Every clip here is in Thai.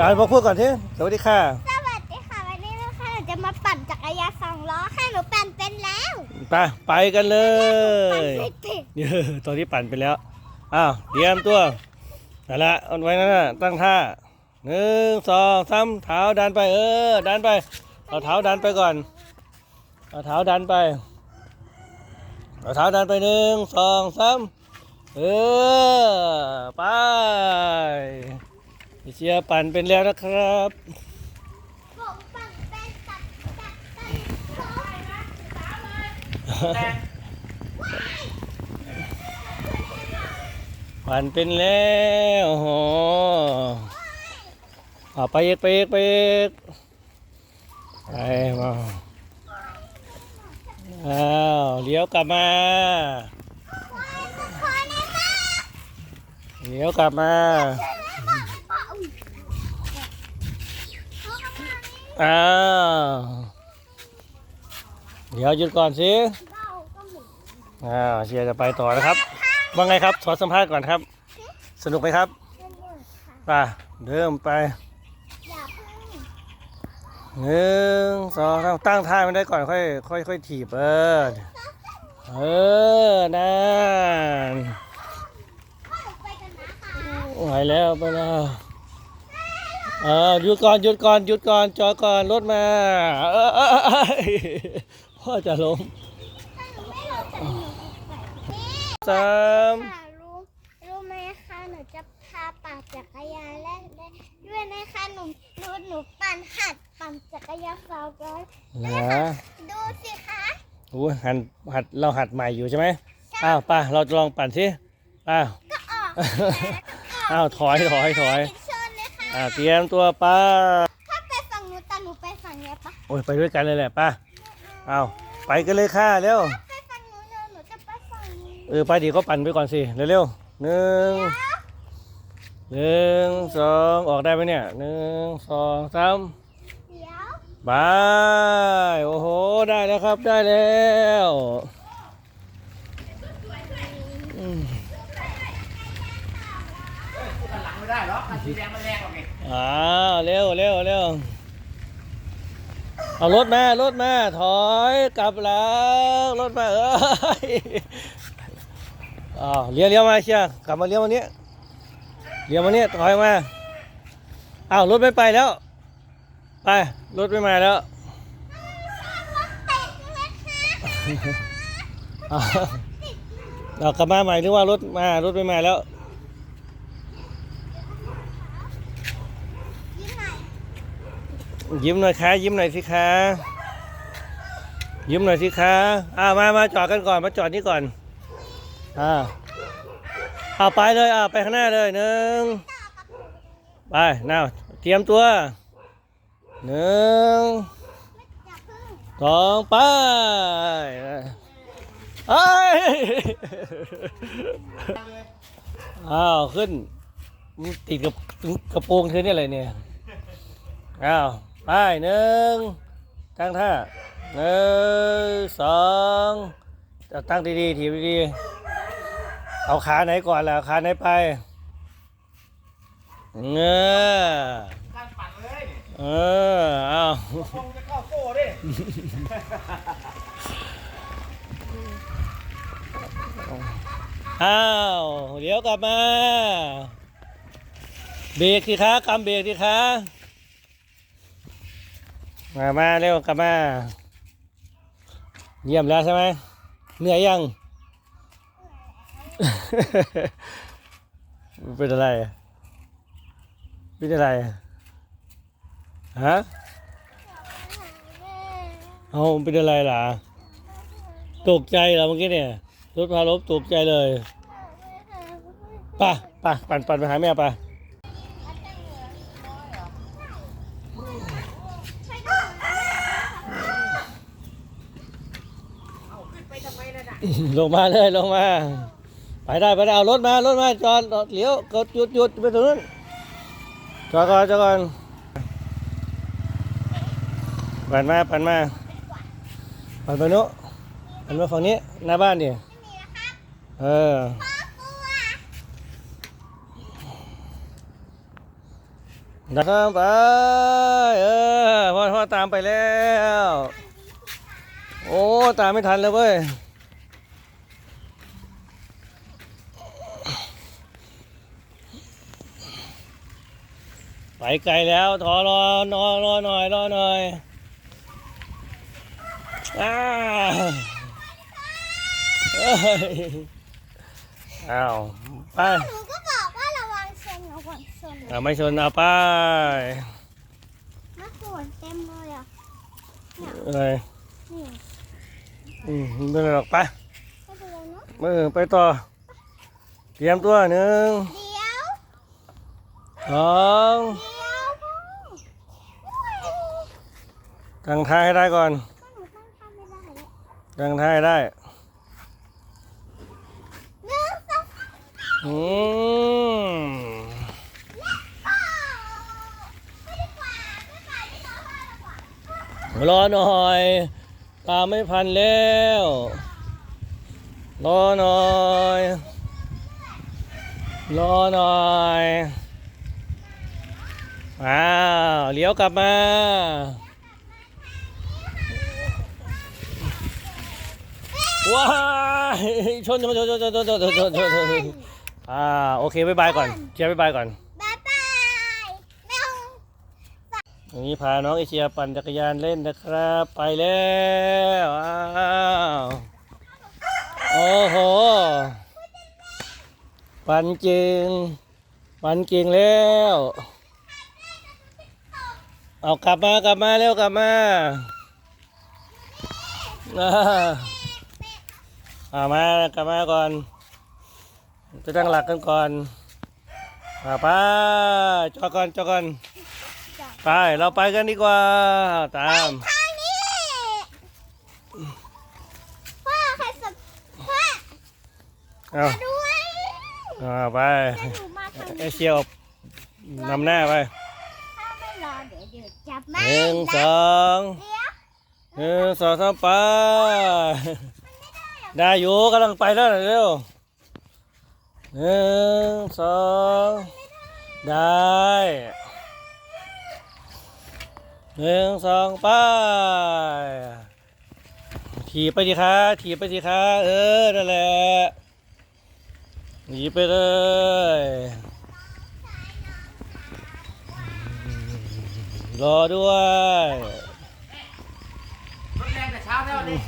จานบอกพูดก่อนทีสวัสดีค่ะ สวัสดีค่ะวันนี้นะคะหนูจะมาปั่นจักรยานสองล้อให้หนูปั่นเป็นแล้วไปไปกันเลปั่นยไม่ติดเดี๋ยวตอนนี้ปั่นไปแล้วอ้าวเตรียมตัวนั่นละเอาไว้นั่นน่ะตั้งท่าหนึ่งสองสามเท้าดันไป เออ ดันไปเอาเท้าดันไปก่อนเอาเท้าดันไปเอาเท้าดันไปหนึ่งสองสามเออไปพี่ เชียร์ปั่นเป็นแล้วนะครับผมปั่นเป็นจักรจักรยานปั่นเป็นแล้วโอ้โหเอาไปอีกไปอีกไปอีกไปมาอ้าวเลี้ยวกลับมาขอได้ไหมเลี้ยวกลับมา อ้าวเดี๋ยวหยุดก่อนสิอ้าวเชียร์จะไปต่อนะครับว่าไงครับขอสัมภาษณ์ก่อนครับ สนุกไหมครับไป่ะเริ่มไปหนึ่งสองสามตั้งท่ามันได้ก่อนค่อยค่อยค่อยถีบเออเออนั่นไหวแล้วไปแล้ว เออหยุดก่อนหยุดก่อนหยุดก่อนจอดก่อนรถมาเออเออเออเอ้ยพ่อจะล้มสามค่ะรู้รู้ไหมคะหนูจะพาปั่นจักรยานเล่นได้ด้วยนะคะหนูหนูหนูปั่นหัดปั่นจักรยานสองร้อยนะดูสิคะโอ้ยหันหัดเราหัดใหม่อยู่ใช่ไหมอ้าวไป่ะเราจะลองปั่นสิอ้าวก็ออกอ้าวถอยถอยถอยเชิญเลยค่ะ อ่าเตรียมตัวไป้าถ้าไปฝั่งนู้นแต่หนูไปฝั่งเนี้ยปะโอ้ยไปด้วยกันเลยแหละป้าเอาไปกันเลยค่ะเร็วไปฝั่งนู้นเลยหนูจะไปฝั่งนี้เออไปดีก็ปั่นไปก่อนสิเร็วๆหนึ่งหนึ่งสองออกได้ไหมเนี่ยหนึ่งสองสามเดี๋ยว บายโอ้โหได้แล้วครับได้แล้วอืม หลัง ไม่ได้หรอกคันสีแดงมันแรงกว่าไงอ่าเร็วเร็วเร็วเอารถมารถมาถอยกลับหลังรถมาเอ้ยอ้าวเลี้ยวเลี้ยวมาเชียร์กลับมาเลี้ยวมาเนี้ยเลี้ยวมาเนี้ยถอยมาอ้าวรถไม่ไปแล้ว ไปรถไม่มาแล้วอ้าวเอากลับมาใหม่หรือว่ารถมารถไม่มาแล้ว ยิ้มหน่อยยิ้มหน่อยคะยิ้มหน่อยสิคะยิ้มหน่อยสิคะอ่ามามาจอดกันก่อนมาจอดนี่ก่อนอ่าเอาไปเลยอ่าไปข้างหน้าเลยหนึ่งไป now เตรียมตัวหนึ่งอย่าพึ่งสองไปเอ้ยอ้าวขึ้นติดกับกระโปรงเธอเนี่ยอะไรเนี่ยอ้าว ไปหนึ่งตั้งท่าหนึ่งสองตั้งดีๆถีบดีๆเอาขาไหนก่อนล่ะขาไหนไปเงอเลยเออเอาคงจะเข้าโซ่ดิอ้าวเดี๋ยวกลับมา เบรกสิคะกำเบรกสิคะ มามาเร็วกลับมา เยี่ยมแล้วใช่ไหมเหนื่อยยัง เป็นอะไร เป็นอะไร ฮะเอาเป็นอะไรล่ะ ตกใจเหรอเมื่อกี้เนี่ย รถพาลบตกใจเลย ป่ะป่ะปั่นปั่นไปหาแม่ป่ะ เอาขึ้นไปทำไมนั่นน่ะ ลงมาเลยลงมา ไปได้ไปได้เอารถมารถมาจอดเลี้ยวกดหยุดหยุดไปตรงนู้นจอดก่อนจอดก่อนปั่นมาปั่นมาปั่นไปโน้ปั่นมาฝั่งนี้หน้าบ้านดิเออนะครับไปเออพ่อพ่อตามไปแล้ว อ้ตามไม่ทันเลยเว้ยไปไกลแล้วทอรอนอรอหน่อยรอหน่อยอ้าวเอ้ยอ้าวไปหนูก็บอกว่าระวังชนระวังชนอ่าไม่ชนเอาไปมะกรูดเต็มเลยอะอะไร นี่ อืมไเป็นไอกไปเออไปต่อ เตรียมตัวหนึ่งสองตั้งท่าให้ได้ก่อนตั้งท่าให้ได้อืมรอหน่อย ตาไม่พันแล้ว รอหน่อย รอหน่อยอ้าวเลี้ยวกลับมาว้ายชนชนชนชนชนชนชนชนชนชนชนอ่าโอเคบายบายก่อนเชียร์บายบายก่อน บ๊ายบายแมว วันนี้พาน้องเอเชียปั่นจักรยานเล่นนะครับ ไปแล้วอ้าวโอ้โหปั่นเก่งปั่นเก่งแล้วเอากลับมากลับมาเร็วกลับมาอ่าเอามากลับมาก่อน จะตั้งหลักกันก่อนมาไปจอก่อนจอก่อน ไป เราไปกันดีกว่า ตาม ทางนี้พ่อใครสับพ่อเอามาด้วยเอาไปเดี๋ยวหนูมาทางเอนี้เชียร์นำหน้าไปถ้าไม่รอเดี๋ยวเดี๋ยวจับหมานึ่งสอง เดี๋ยวหนึ่งสองสามไป ได้อยู่กำลังไปแล้วเร็วหนึ่งสองได้ หนึ่งสองไปถีบไปสิคะถีบไปสิคะเออนั่นแหละหนีไปเลยรอด้วยรถแรงแต่เช้าแล้วนี่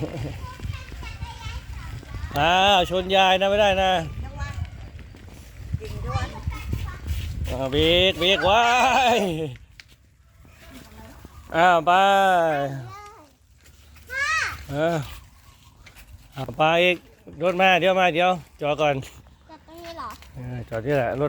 อ้าวชนยายนะไม่ได้นะอ่าเบรกเบรกไว้ อ้าวไปพ่อเออเอาไปอีกรถมาเดี๋ยวมาเดี๋ยวจอดก่อนจับตรงนี้เหรอ เออจอดที่แหละรถ